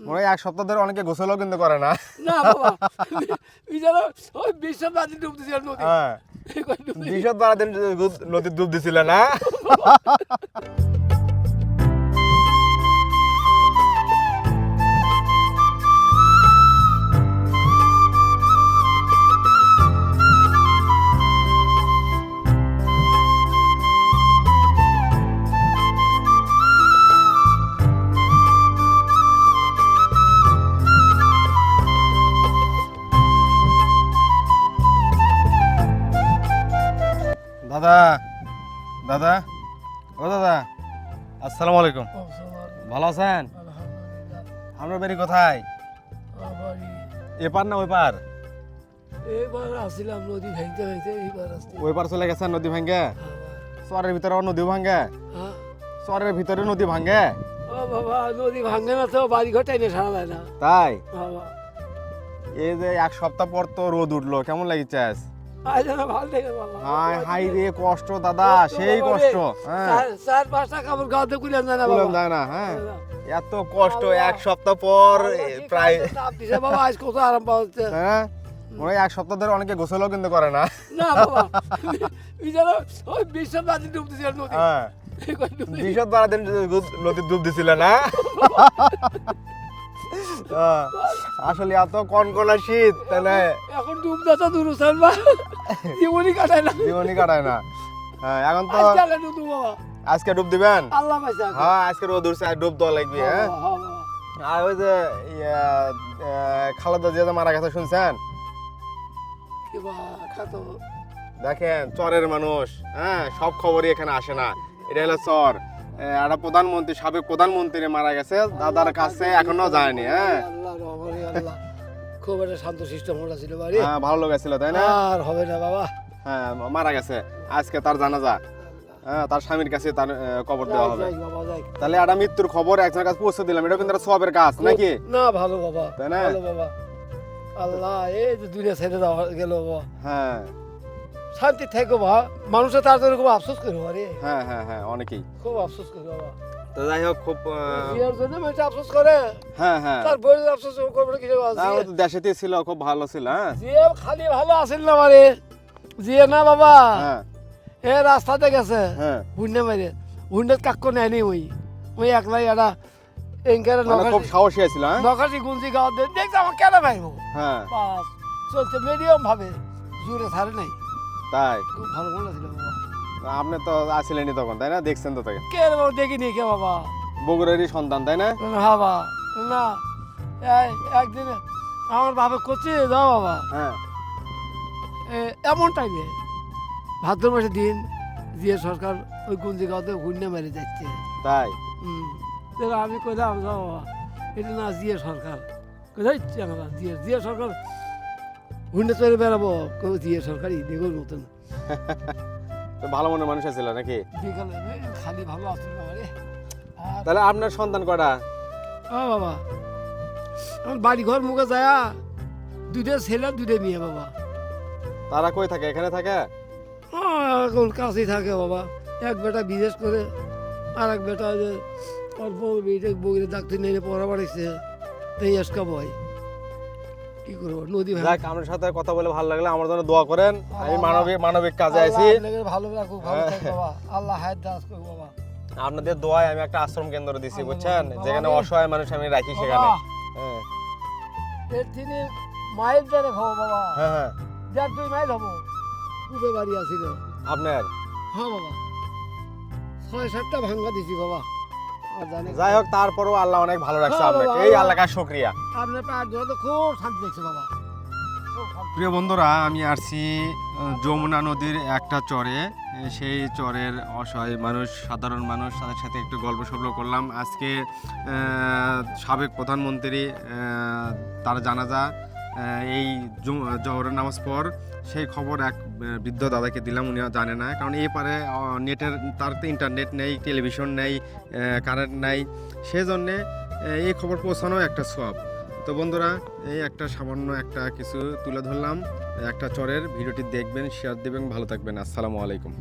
মনে এক সপ্তাহ ধরে অনেকে গোসলও কিন্তু করে না। না বাবা। ওই বিশ্ব বাজি ডুব দিছিল নদী। হ্যাঁ। বারা দিন নদীর ডুব দিছিল না? দাদা দাদা, ও দাদা, আসসালামু আলাইকুম। ভালো আছেন? আপনার বাড়ি কোথায়? এপার না ওই পার ওই পার চলে গেছেন নদী আবার চরের ভিতরে নদী ভাঙ্গে? চরের ভিতরে নদী ভাঙ্গে? ও বাবা নদী ভাঙে না তো বাড়ি ঘর না তাই? এই যে এক সপ্তাহ পর তো রোদ উঠল, কেমন লাগিছে আজ? হাই হাই রে কষ্ট দাদা সেই কষ্ট হ্যাঁ। চার- চার পাঁচটা কাপড় গাঁদে কুলাম হ্যাঁ। এত কষ্ট এক সপ্তাহ পর প্রায় বাবা আজ কত আরাম পাওয়া যাচ্ছে। হ্যাঁ? মনে এক সপ্তাহ ধরে অনেকে গোসলও কিন্তু করে না। না বাবা ওই বিশ্ব বাজি নদী। হ্যাঁ। নদীর ডুব দিছিল না। আসলে এত কনকনা শীত তাহলে এখন ডুব দাতা দূর সালবা জীবনই কাটায় না। জীবনই কাটায় না। হ্যাঁ এখন তো আজকে ডুব দিবেন? আল্লাহ পাইছে হ্যাঁ আজকে রোদ উঠছে ডুব দেওয়া লাগবে হ্যাঁ? হ্যাঁ, হ্যাঁ। আর ওই যে খালেদা যে মারা গেছে শুনছেন। দেখেন চরের মানুষ হ্যাঁ? সব খবরই এখানে আসে না। এটা হলো চর। একটা প্রধানমন্ত্রী সাবেক প্রধানমন্ত্রী মারা গেছে দাদার কাছে এখনও যায়নি হ্যাঁ? খুব একটা শান্ত সিস্টেম ওটা ছিল বাড়ি। হ্যাঁ ভালো লেগেছিল তাই না? আর হবে না বাবা। হ্যাঁ মারা গেছে আজকে তার জানাজা। হ্যাঁ তার স্বামীর কাছে তার কবর দেওয়া হবে। তাহলে একটা মৃত্যুর খবর একজনের কাছে পৌঁছে দিলাম এটা কিন্তু সবের কাজ নাকি? না ভালো বাবা তাই না? ভালো বাবা। আল্লাহ এই যে দূরে ছেড়ে দেওয়া গেল বাবা। হ্যাঁ। শান্তি থেকো বা মানুষের তার জন্য খুব আফসোস করে আরে হ্যাঁ হ্যাঁ হ্যাঁ অনেকেই। খুব আফসোস করে বাবা। তো যাই হোক খুব বিয়ের জন্য মানুষ আফসোস করে। হ্যাঁ হ্যাঁ। তার বইয়ের আফসোস করবে কিছু না, ও তো দেশেতেই ছিল খুব ভালো ছিল হ্যাঁ। জিয়ে খালি ভালো আসেন না জিয়ে না বাবা হ্যাঁ। এ রাস্তাতে গেছে। হ্যাঁ। হুন্ডে মারে হুন্ডে কাক্য নেয়নি ওই। ওই একলাই একটা এনকারে মানে খুব সাহসী হ্যাঁ? গুঞ্জি গাওয়া দিয়ে আমার কেন পাইবো হ্যাঁ। চলছে মিডিয়াম ভাবে। জোরে ছাড়ে নাই। তাই? খুব ভালো মনে ছিল বাবা। আপনি তো আসলেনি তখন তাই না? দেখছেন তো তাকে। কে রে বাবা দেখিনি কে বাবা? বগুড়ারই সন্তান তাই না? হ্যাঁ বাবা না একদিন আমার বাবা করছে যাও বাবা। হ্যাঁ। এ, এমন টাইমে ভাদ্র মাসের দিন জিয়া সরকার ওই গুঞ্জি গাঁওতে হুন্ডে মেরে যাচ্ছে। তাই? আমি কইলাম যাও বাবা? এটা না জিয়া সরকার। কোথায় জিয়া জিয়া সরকার হুন্ডে চলে বেড়াবো কেউ জিয়া সরকার ইদিগোর মতন ভালো মনের মানুষ ছিল নাকি? বিকালে খালি ভালো আসছিল না তাহলে আপনার সন্তান কটা? ও বাবা আমার বাড়ি ঘর মুখে যায় দুইটা ছেলে দুইটা মেয়ে বাবা। তারা কই থাকে এখানে থাকে? এখন কাছেই থাকে বাবা। এক বেটা বিদেশ করে আর এক বেটা বিদেশ বউরে ডাক্তার নিয়ে পড়া বাড়াইছে তাই এসকা বয়। কি করব? নদী যাক আপনার সাথে কথা বলে ভালো লাগল আমার জন্য দোয়া করেন। আমি মানবিক মানবিক কাজে আছি ভালো রাখুক ভালো বাবা। আল্লাহ হায়াত দাস করুক বাবা। আপনাদের দোয়ায় আমি একটা আশ্রম কেন্দ্র দিছি বুঝছেন? যেখানে অসহায় মানুষ আমি রাখি সেখানে। হ্যাঁ। এর মাইল দেড়ে খাব বাবা। হ্যাঁ হ্যাঁ। যার দুই মাইল হব পূবে বাড়ি আসিল আপনার? হ্যাঁ বাবা। ছয় সাতটা ভাঙ্গা দিছি বাবা। জানে যাই হোক তারপরেও আল্লাহ অনেক ভালো রাখছে হ্যাঁ, আপনাকে। এই আল্লাহ- আল্লাহর শুক্রিয়া। আপনার ধরে খুব শান্তি দেখছে বাবা। প্রিয় বন্ধুরা আমি আসছি যমুনা নদীর একটা চরে। সেই চরের অসহায় মানুষ সাধারণ মানুষ তাদের সাথে একটু গল্প সল্প করলাম। আজকে সাবেক প্রধানমন্ত্রী তার জানাজা এই জহরের নামাজ পর সেই খবর এক বৃদ্ধ দাদাকে দিলাম উনি জানে না। কারণ এই পারে নেটের, তার তো ইন্টারনেট নেই টেলিভিশন নেই কারেন্ট নেই। সেজন্যে এই খবর পৌঁছানো একটা সব। তো বন্ধুরা, এই একটা সামান্য একটা কিছু তুলে ধরলাম। একটা চরের, ভিডিওটি দেখবেন শেয়ার দেবেন, ভালো থাকবেন। আসসালামু আলাইকুম।